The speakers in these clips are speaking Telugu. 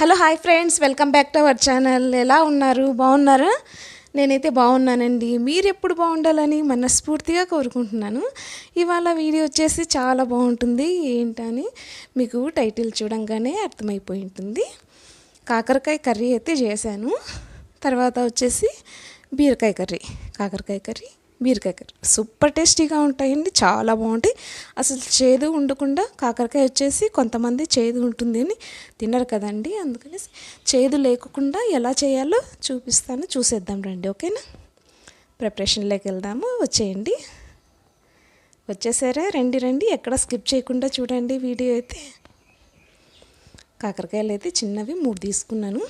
Hello hi friends. Welcome back to our channel. ఎలా ఉన్నారు? బాగున్నారా? నేనైతే బాగున్నానండి. మీరు ఎప్పుడు బాగుండాలని మనస్ఫూర్తిగా కోరుకుంటున్నాను. ఇవాళ వీడియో వచ్చేసి చాలా బాగుంటుంది. ఏంటని మీకు టైటిల్ చూడంగానే అర్థమైపోయి ఉంటుంది. కాకరకాయ కర్రీ అయితే చేశాను. తర్వాత వచ్చేసి బీరకాయ కర్రీ. కాకరకాయ కర్రీ. బీరకాయ కర్రీ సూపర్ టేస్టీగా ఉంటాయండి చాలా బాగుంటాయి. అసలు చేదు ఉండకుండా కాకరకాయ వచ్చేసి కొంతమంది చేదు ఉంటుంది అని తినరు కదండి అందుకని చేదు లేకుండా ఎలా చేయాలో చూపిస్తాను చూసేద్దాం రండి ఓకేనా? ప్రిపరేషన్లోకి వెళ్దాము వచ్చేయండి. వచ్చేసారా? రండి రండి ఎక్కడ స్కిప్ చేయకుండా చూడండి వీడియో అయితే. కాకరకాయలు అయితే చిన్నవి మూడు తీసుకున్నాను.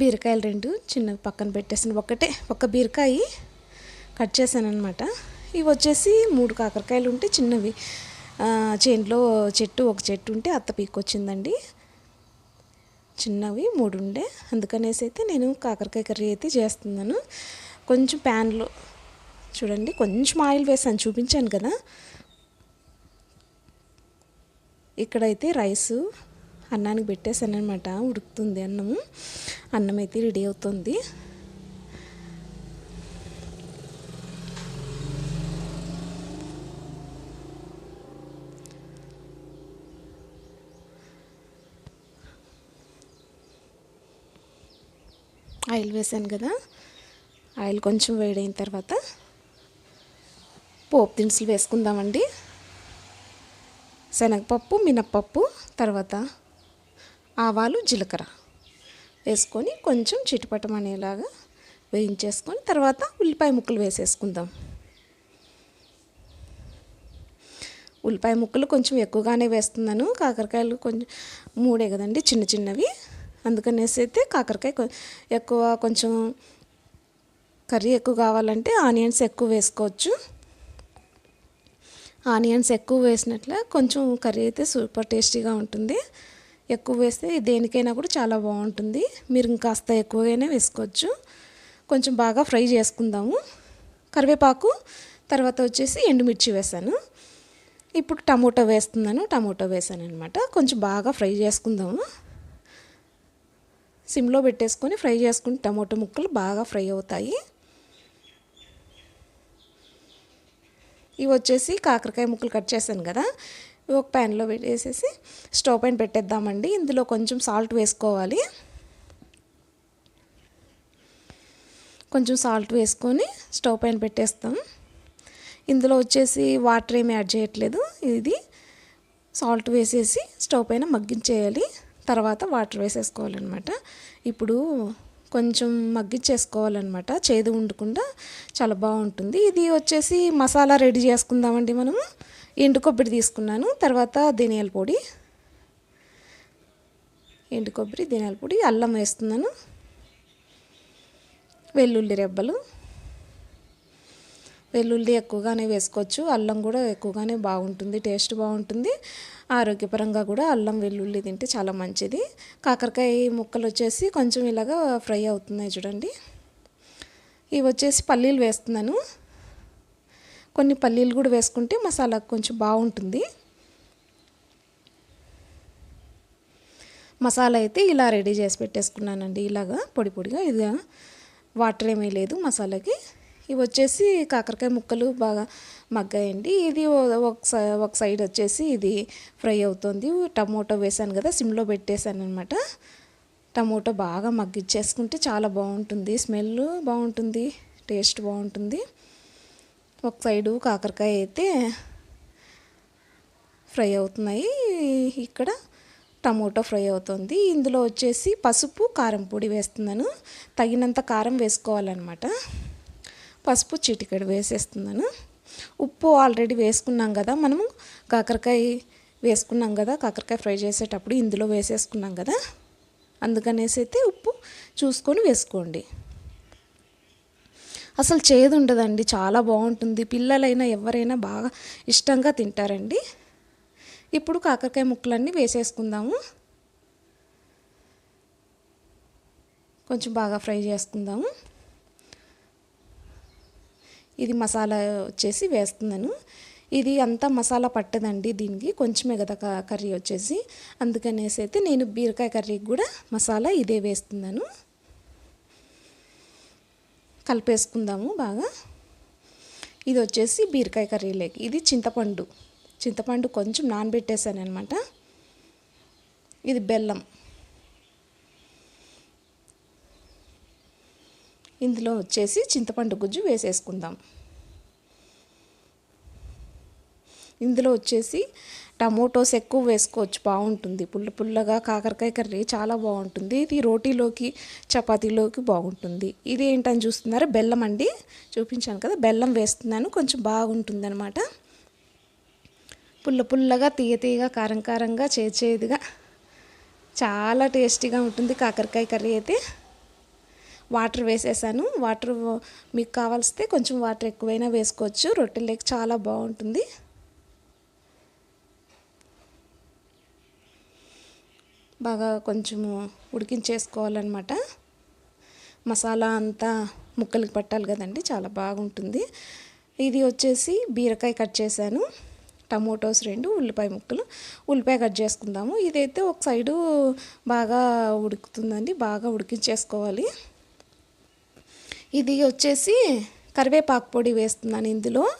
బీరకాయలు రెండు చిన్నవి పక్కన పెట్టేసాను ఒకటే ఒక బీరకాయ కట్ చేశాను అనమాట ఇవి వచ్చేసి మూడు కాకరకాయలు ఉంటే చిన్నవి. చేనులో చెట్టు ఒక చెట్టు ఉంటే అత్త పీక్కొచ్చిందండి. చిన్నవి మూడు ఉండే. అందుకనేసి అయితే నేను కాకరకాయ కర్రీ అయితే చేస్తున్నాను. కొంచెం ప్యాన్లో చూడండి కొంచెం ఆయిల్ వేసాను చూపించాను కదా. ఇక్కడైతే రైసు అన్నానికి పెట్టేసాను అనమాట ఉడుకుతుంది అన్నము. అన్నం అయితే రెడీ అవుతుంది. ఆయిల్ వేసాను కదా. ఆయిల్ కొంచెం వేడైన తర్వాత పోపు దినుసులు వేసుకుందామండి. శనగపప్పు మినప్పప్పు తర్వాత ఆవాలు జీలకర్ర వేసుకొని కొంచెం చిటిపటం అనేలాగా వేయించేసుకొని తర్వాత ఉల్లిపాయ ముక్కలు వేసేసుకుందాం. ఉల్లిపాయ ముక్కలు కొంచెం ఎక్కువగానే వేస్తున్నాను. కాకరకాయలు కొంచెం మూడే కదండి చిన్న చిన్నవి. అందుకనేసి అయితే కాకరకాయ ఎక్కువ కొంచెం కర్రీ ఎక్కువ కావాలంటే ఆనియన్స్ ఎక్కువ వేసుకోవచ్చు. ఆనియన్స్ ఎక్కువ వేసినట్లే కొంచెం కర్రీ అయితే సూపర్ టేస్టీగా ఉంటుంది. ఎక్కువ వేస్తే దేనికైనా కూడా చాలా బాగుంటుంది. మీరు ఇంకాస్త ఎక్కువగానే వేసుకోవచ్చు. కొంచెం బాగా ఫ్రై చేసుకుందాము. కరివేపాకు తర్వాత వచ్చేసి ఎండుమిర్చి వేసాను. ఇప్పుడు టమోటో వేస్తున్నాను. టమోటో వేసాను అనమాట కొంచెం బాగా ఫ్రై చేసుకుందాము. సిమ్లో పెట్టేసుకొని ఫ్రై చేసుకుని టమోటో ముక్కలు బాగా ఫ్రై అవుతాయి. ఇవి వచ్చేసి కాకరకాయ ముక్కలు కట్ చేశాను కదా. ఒక ప్యాన్లో వేసేసి స్టవ్ పైన పెట్టేద్దామండి. ఇందులో కొంచెం సాల్ట్ వేసుకోవాలి. కొంచెం సాల్ట్ వేసుకొని స్టవ్ పైన పెట్టేస్తాం. ఇందులో వచ్చేసి వాటర్ ఏమి యాడ్ చేయట్లేదు. ఇది సాల్ట్ వేసేసి స్టవ్ పైన మగ్గించేయాలి. తర్వాత వాటర్ వేసేసుకోవాలన్నమాట. ఇప్పుడు కొంచెం మగ్గించేసుకోవాలన్నమాట. చేదు ఉండకుండా చాలా బాగుంటుంది. ఇది వచ్చేసి మసాలా రెడీ చేసుకుందామండి మనము. ఎండు కొబ్బరి తీసుకున్నాను తర్వాత ధనియాల పొడి. ఎండు కొబ్బరి ధనియాల పొడి అల్లం వేస్తున్నాను వెల్లుల్లి రెబ్బలు. వెల్లుల్లి ఎక్కువగానే వేసుకోవచ్చు అల్లం కూడా ఎక్కువగానే బాగుంటుంది టేస్ట్ బాగుంటుంది. ఆరోగ్యపరంగా కూడా అల్లం వెల్లుల్లి తింటే చాలా మంచిది. కాకరకాయ ముక్కలు వచ్చేసి కొంచెం ఇలాగా ఫ్రై అవుతున్నాయి చూడండి. ఇవి వచ్చేసి పల్లీలు వేస్తున్నాను. కొన్ని పల్లీలు కూడా వేసుకుంటే మసాలా కొంచెం బాగుంటుంది. మసాలా అయితే ఇలా రెడీ చేసి పెట్టేసుకున్నానండి. ఇలాగా పొడి పొడిగా. ఇది వాటర్ ఏమీ లేదు మసాలాకి. ఇవి వచ్చేసి కాకరకాయ ముక్కలు బాగా మగ్గాయండి. ఇది ఒక ఒక సైడ్ వచ్చేసి ఇది ఫ్రై అవుతుంది. టమోటో వేసాను కదా సిమ్లో పెట్టేశాను అనమాట టమోటో బాగా మగ్గిచ్చేసుకుంటే చాలా బాగుంటుంది. స్మెల్ బాగుంటుంది టేస్ట్ బాగుంటుంది. ఒక సైడు కాకరకాయ అయితే ఫ్రై అవుతున్నాయి. ఇక్కడ టమోటో ఫ్రై అవుతుంది. ఇందులో వచ్చేసి పసుపు కారం పొడి వేస్తున్నాను. తగినంత కారం వేసుకోవాలన్నమాట. పసుపు చిటికెడు వేసేస్తున్నాను. ఉప్పు ఆల్రెడీ వేసుకున్నాం కదా. మనము కాకరకాయ వేసుకున్నాం కదా. కాకరకాయ ఫ్రై చేసేటప్పుడు ఇందులో వేసేసుకున్నాం కదా. అందుకనేసి అయితే ఉప్పు చూసుకొని వేసుకోండి. అసలు చేదు ఉండదండి చాలా బాగుంటుంది. పిల్లలైనా ఎవరైనా బాగా ఇష్టంగా తింటారండి. ఇప్పుడు కాకరకాయ ముక్కలన్నీ వేసేసుకుందాము. కొంచెం బాగా ఫ్రై చేసుకుందాము. ఇది మసాలా వచ్చేసి వేస్తున్నాను. ఇది అంతా మసాలా పట్టదండి దీనికి కొంచెం మిగతా కర్రీ వచ్చేసి. అందుకనేసి అయితే నేను బీరకాయ కర్రీకి కూడా మసాలా ఇదే వేస్తున్నాను. కలిపేసుకుందాము బాగా. ఇది వచ్చేసి బీరకాయ కర్రీలోకి ఇది చింతపండు. చింతపండు కొంచెం నానబెట్టేసాను అనమాట ఇది బెల్లం. ఇందులో వచ్చేసి చింతపండు గుజ్జు వేసేసుకుందాం. ఇందులో వచ్చేసి టమోటోస్ ఎక్కువ వేసుకోవచ్చు బాగుంటుంది. పుల్ల పుల్లగా కాకరకాయ కర్రీ చాలా బాగుంటుంది. ఇది రోటీలోకి చపాతీలోకి బాగుంటుంది. ఇది ఏంటని చూస్తున్నారా? బెల్లం అండి. చూపించాను కదా బెల్లం వేస్తున్నాను. కొంచెం బాగుంటుంది అనమాట పుల్ల పుల్లగా తీయ తీయగా కారం కారంగా చేచేదిగా చాలా టేస్టీగా ఉంటుంది కాకరకాయ కర్రీ అయితే. వాటర్ వేసేసాను. వాటర్ మీకు కావాల్సితే కొంచెం వాటర్ ఎక్కువైనా వేసుకోవచ్చు. రొట్టెలకి చాలా బాగుంటుంది. బాగా కొంచెము ఉడికించేసుకోవాలన్నమాట. మసాలా అంతా ముక్కలకి పట్టాలి కదండి చాలా బాగుంటుంది. ఇది వచ్చేసి బీరకాయ కట్ చేశాను. టమోటోస్ రెండు ఉల్లిపాయ ముక్కలు. ఉల్లిపాయ కట్ చేసుకుందాము. ఇదైతే ఒక సైడు బాగా ఉడుకుతుందండి బాగా ఉడికించేసుకోవాలి. ఇది వచ్చేసి కరివేపాకు పొడి వేస్తున్నాను ఇందులో.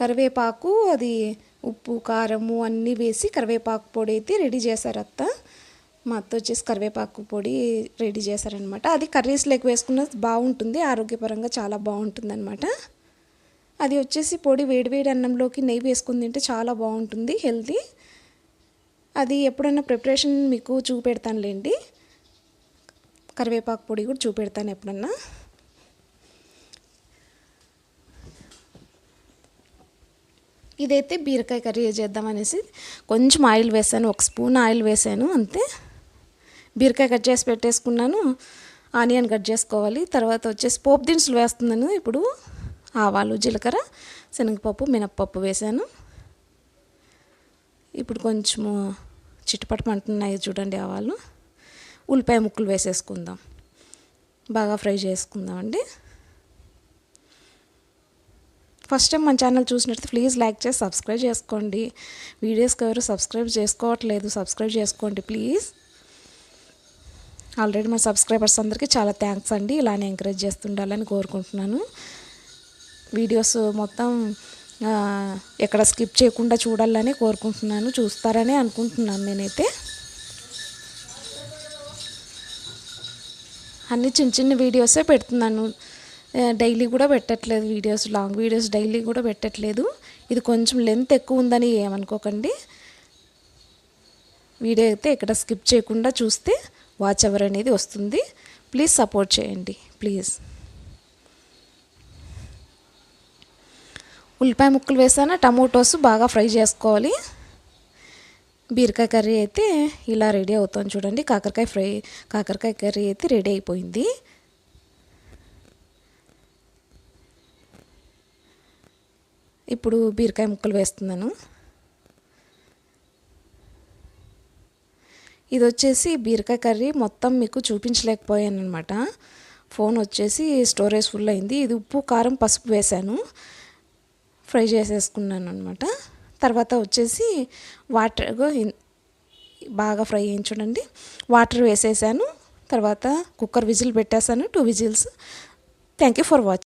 కరివేపాకు అది ఉప్పు కారము అన్నీ వేసి కరివేపాకు పొడి అయితే రెడీ చేశారు అత్త మా అత్త వచ్చేసి కరివేపాకు పొడి రెడీ చేశారనమాట అది కర్రీస్లోకి వేసుకున్న బాగుంటుంది ఆరోగ్యపరంగా చాలా బాగుంటుంది అనమాట అది వచ్చేసి పొడి వేడివేడి అన్నంలోకి నెయ్యి వేసుకుని తింటే చాలా బాగుంటుంది హెల్తీ. అది ఎప్పుడైనా ప్రిపరేషన్ మీకు చూపెడతానులేండి. కరివేపాకు పొడి కూడా చూపెడతాను ఎప్పుడన్నా. ఇదైతే బీరకాయ కర్రీ చేద్దాం అనేసి కొంచెం ఆయిల్ వేసాను ఒక స్పూన్ ఆయిల్ వేసాను అంతే. బీరకాయ కట్ చేసి పెట్టేసుకున్నాను ఆనియన్ కట్ చేసుకోవాలి తర్వాత వచ్చేసి పోపు దినుసులు వేస్తున్నాను ఇప్పుడు ఆవాలు జీలకర్ర శనగపప్పు మినప్పప్పు వేసాను. ఇప్పుడు కొంచెము చిట్టుపట్టమంటున్నాయి చూడండి ఆవాలు. ఉల్లిపాయ ముక్కలు వేసేసుకుందాం. బాగా ఫ్రై చేసుకుందాం అండి ఫస్ట్ టైం మన ఛానల్ చూసినట్టు ప్లీజ్ లైక్ చేసి సబ్స్క్రైబ్ చేసుకోండి. వీడియోస్కి ఎవరు సబ్స్క్రైబ్ చేసుకోవట్లేదు సబ్స్క్రైబ్ చేసుకోండి ప్లీజ్. ఆల్రెడీ మన సబ్స్క్రైబర్స్ అందరికీ చాలా థ్యాంక్స్ అండి. ఇలానే ఎంకరేజ్ చేస్తుండాలని కోరుకుంటున్నాను. వీడియోస్ మొత్తం ఎక్కడ స్కిప్ చేయకుండా చూడాలని కోరుకుంటున్నాను. చూస్తారని అనుకుంటున్నాను నేనైతే. అన్ని చిన్న చిన్న వీడియోసే పెడుతున్నాను. డైలీ కూడా పెట్టట్లేదు వీడియోస్ లాంగ్ వీడియోస్ డైలీ కూడా పెట్టట్లేదు. ఇది కొంచెం లెంత్ ఎక్కువ ఉందని ఏమనుకోకండి. వీడియో అయితే ఇక్కడ స్కిప్ చేయకుండా చూస్తే వాచ్ అవర్ అనేది వస్తుంది. ప్లీజ్ సపోర్ట్ చేయండి ప్లీజ్. ఉల్లిపాయ ముక్కలు వేసాను టమోటోస్ బాగా ఫ్రై చేసుకోవాలి. బీరకాయ కర్రీ అయితే ఇలా రెడీ అవుతుంది చూడండి. కాకరకాయ ఫ్రై కాకరకాయ కర్రీ అయితే రెడీ అయిపోయింది. ఇప్పుడు బీరకాయ ముక్కలు వేస్తున్నాను. ఇది వచ్చేసి బీరకాయ కర్రీ. మొత్తం మీకు చూపించలేకపోయాను అనమాట ఫోన్ వచ్చేసి స్టోరేజ్ ఫుల్ అయింది. ఇది ఉప్పు కారం పసుపు వేశాను. ఫ్రై చేసేసుకున్నాను అనమాట తర్వాత వచ్చేసి వాటర్ బాగా ఫ్రై అయ్యింది చూడండి. వాటర్ వేసేసాను. తర్వాత కుక్కర్ విజిల్ పెట్టేశాను. Two whistles. Thank you for watching